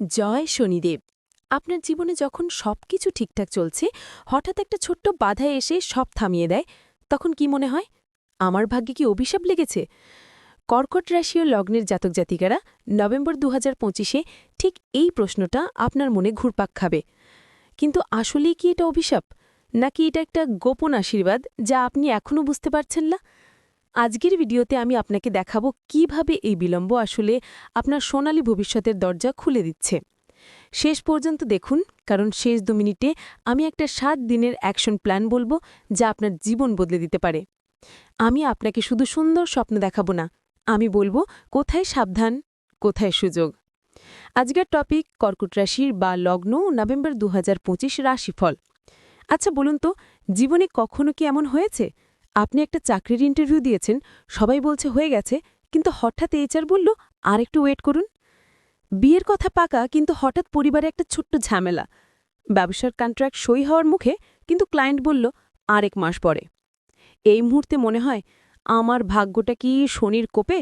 জয় শনিদেব। আপনার জীবনে যখন সবকিছু ঠিকঠাক চলছে, হঠাৎ একটা ছোট্ট বাধা এসে সব থামিয়ে দেয়। তখন কি মনে হয়? আমার ভাগ্যে কি অভিশাপ লেগেছে? কর্কট রাশি ও লগ্নের জাতক জাতিকারা নভেম্বর দু হাজার ঠিক এই প্রশ্নটা আপনার মনে ঘুরপাক খাবে। কিন্তু আসলেই কি এটা অভিশাপ? নাকি এটা একটা গোপন আশীর্বাদ যা আপনি এখনও বুঝতে পারছেন না? আজকের ভিডিওতে আমি আপনাকে দেখাবো কীভাবে এই বিলম্ব আসলে আপনার সোনালী ভবিষ্যতের দরজা খুলে দিচ্ছে। শেষ পর্যন্ত দেখুন, কারণ শেষ দু মিনিটে আমি একটা সাত দিনের অ্যাকশন প্ল্যান বলব যা আপনার জীবন বদলে দিতে পারে। আমি আপনাকে শুধু সুন্দর স্বপ্ন দেখাবো না, আমি বলব কোথায় সাবধান, কোথায় সুযোগ। আজকের টপিক কর্কট রাশির বা লগ্ন নভেম্বর দু হাজার পঁচিশ রাশিফল। আচ্ছা বলুন তো, জীবনে কখনো কি এমন হয়েছে? আপনি একটা চাকরির ইন্টারভিউ দিয়েছেন, সবাই বলছে হয়ে গেছে, কিন্তু হঠাৎ এইচআর বলল আর একটু ওয়েট করুন। বিয়ের কথা পাকা, কিন্তু হঠাৎ পরিবারে একটা ছোট্ট ঝামেলা। ব্যবসার কন্ট্রাক্ট সই হওয়ার মুখে কিন্তু ক্লায়েন্ট বলল, আরেক মাস পরে। এই মুহূর্তে মনে হয়, আমার ভাগ্যটা কি শনির কোপে?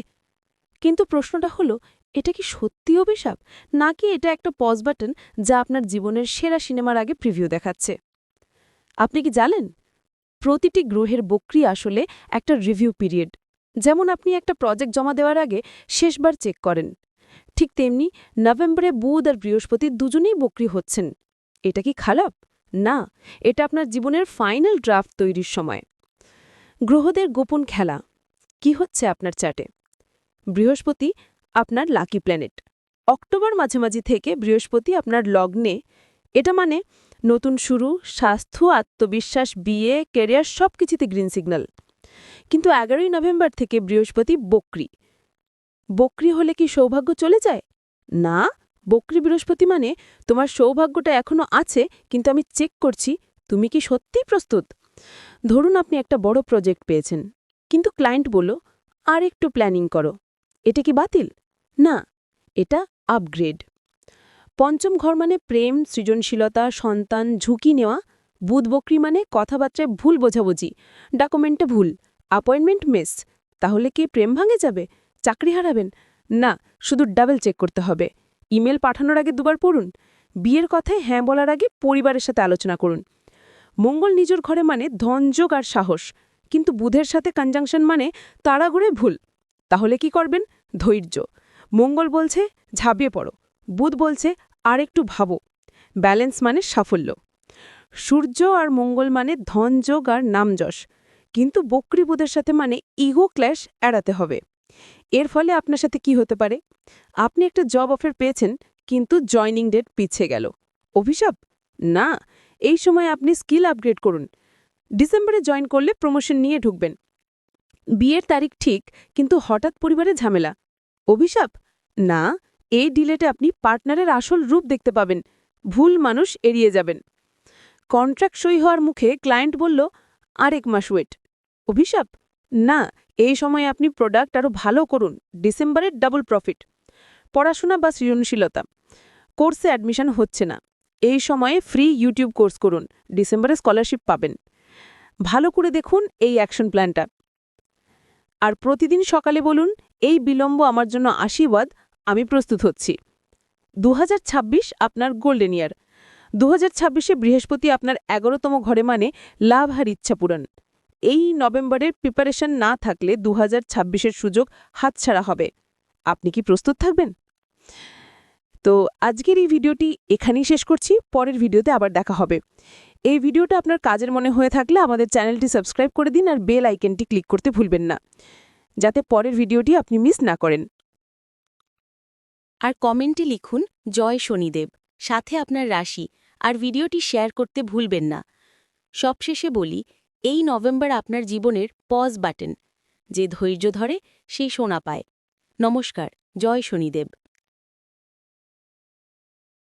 কিন্তু প্রশ্নটা হলো, এটা কি সত্যি অভিশাপ? নাকি এটা একটা পজ বাটন যা আপনার জীবনের সেরা সিনেমার আগে প্রিভিউ দেখাচ্ছে? আপনি কি জানেন? প্রতিটি গ্রহের বক্রি আসলে একটা রিভিউ পিরিয়ড। যেমন আপনি একটা প্রজেক্ট জমা দেওয়ার আগে শেষবার চেক করেন। ঠিক তেমনি নভেম্বরে বুধ আর বৃহস্পতি দুজনেই বক্রি হচ্ছেন। এটা কি খারাপ? না, এটা আপনার জীবনের ফাইনাল ড্রাফট তৈরির সময়। গ্রহদের গোপন খেলা, কি হচ্ছে আপনার চার্টে বৃহস্পতি আপনার লাকি প্ল্যানেট। অক্টোবর মাঝামাঝি থেকে বৃহস্পতি আপনার লগ্নে এটা মানে নতুন শুরু, স্বাস্থ্য, আত্মবিশ্বাস, বিয়ে ক্যারিয়ার সব কিছুতে গ্রিন সিগন্যাল কিন্তু এগারোই নভেম্বর থেকে বৃহস্পতি বক্রি। বক্রি হলে কি সৌভাগ্য চলে যায়? না, বকরি বৃহস্পতি মানে তোমার সৌভাগ্যটা এখনও আছে, কিন্তু আমি চেক করছি, তুমি কি সত্যিই প্রস্তুত? ধরুন আপনি একটা বড় প্রজেক্ট পেয়েছেন, কিন্তু ক্লায়েন্ট বলল আর একটু প্ল্যানিং করো। এটা কি বাতিল? না, এটা আপগ্রেড পঞ্চম ঘর মানে প্রেম, সৃজনশীলতা, সন্তান, ঝুঁকি নেওয়া বুধ বকরি মানে কথাবার্তায় ভুল বোঝাবুঝি, ডকুমেন্টে ভুল অ্যাপয়েন্টমেন্ট মিস তাহলে কি প্রেম ভাঙে যাবে? চাকরি হারাবেন? না, শুধু ডাবল চেক করতে হবে। ইমেল পাঠানোর আগে দুবার পড়ুন। বিয়ের কথায় হ্যাঁ বলার আগে পরিবারের সাথে আলোচনা করুন। মঙ্গল নিজের ঘরে মানে ধনযোগ আর সাহস, কিন্তু বুধের সাথে কনজাংশন মানে তাড়াগুড়ে ভুল। তাহলে কি করবেন? ধৈর্য। মঙ্গল বলছে, ঝাঁপিয়ে পড়ো। বুধ বলছে আর একটু ভাবো। ব্যালেন্স মানে সাফল্য। সূর্য আর মঙ্গল মানে ধনযোগ আর নামযশ কিন্তু বক্রি বুধের সাথে মানে ইগো ক্ল্যাশ এড়াতে হবে। এর ফলে আপনার সাথে কি হতে পারে? আপনি একটা জব অফার পেয়েছেন, কিন্তু জয়নিং ডেট পিছিয়ে গেল। অভিশাপ? না, এই সময় আপনি স্কিল আপগ্রেড করুন। ডিসেম্বরে জয়েন করলে প্রমোশন নিয়ে ঢুকবেন। বিয়ের তারিখ ঠিক, কিন্তু হঠাৎ পরিবারে ঝামেলা। অভিশাপ? না এই ডিলেটে আপনি পার্টনারের আসল রূপ দেখতে পাবেন। ভুল মানুষ এড়িয়ে যাবেন। কন্ট্রাক্ট সই হওয়ার মুখে ক্লায়েন্ট বলল, আরেক মাস ওয়েট। অভিশাপ, না, এই সময় আপনি প্রোডাক্ট আরও ভালো করুন। ডিসেম্বরের ডাবল প্রফিট। পড়াশোনা বা সৃজনশীলতা, কোর্সে অ্যাডমিশন হচ্ছে না। এই সময়ে ফ্রি ইউটিউব কোর্স করুন, ডিসেম্বরে স্কলারশিপ পাবেন। ভালো করে দেখুন এই অ্যাকশন প্ল্যানটা। আর প্রতিদিন সকালে বলুন, এই বিলম্ব আমার জন্য আশীর্বাদ আমি প্রস্তুত হচ্ছি। দু হাজার ছাব্বিশ আপনার গোল্ডেন ইয়ার। দু হাজার বৃহস্পতি আপনার এগারোতম ঘরে মানে লাভ আর ইচ্ছা পূরণ। এই নভেম্বরের প্রিপারেশন না থাকলে দু হাজার সুযোগ হাতছাড়া হবে। আপনি কি প্রস্তুত থাকবেন? তো আজকের এই ভিডিওটি এখানেই শেষ করছি। পরের ভিডিওতে আবার দেখা হবে। এই ভিডিওটা আপনার কাজের মনে হয়ে থাকলে আমাদের চ্যানেলটি সাবস্ক্রাইব করে দিন আর বেল আইকনটি ক্লিক করতে ভুলবেন না। যাতে পরের ভিডিওটি আপনি মিস না করেন। আর কমেন্টে লিখুন, জয় শনিদেব। সাথে আপনার রাশি, আর ভিডিওটি শেয়ার করতে ভুলবেন না। সবশেষে বলি, এই নভেম্বর আপনার জীবনের পজ বাটন যে ধৈর্য ধরে সেই সোনা পায়। নমস্কার, জয় শনিদেব।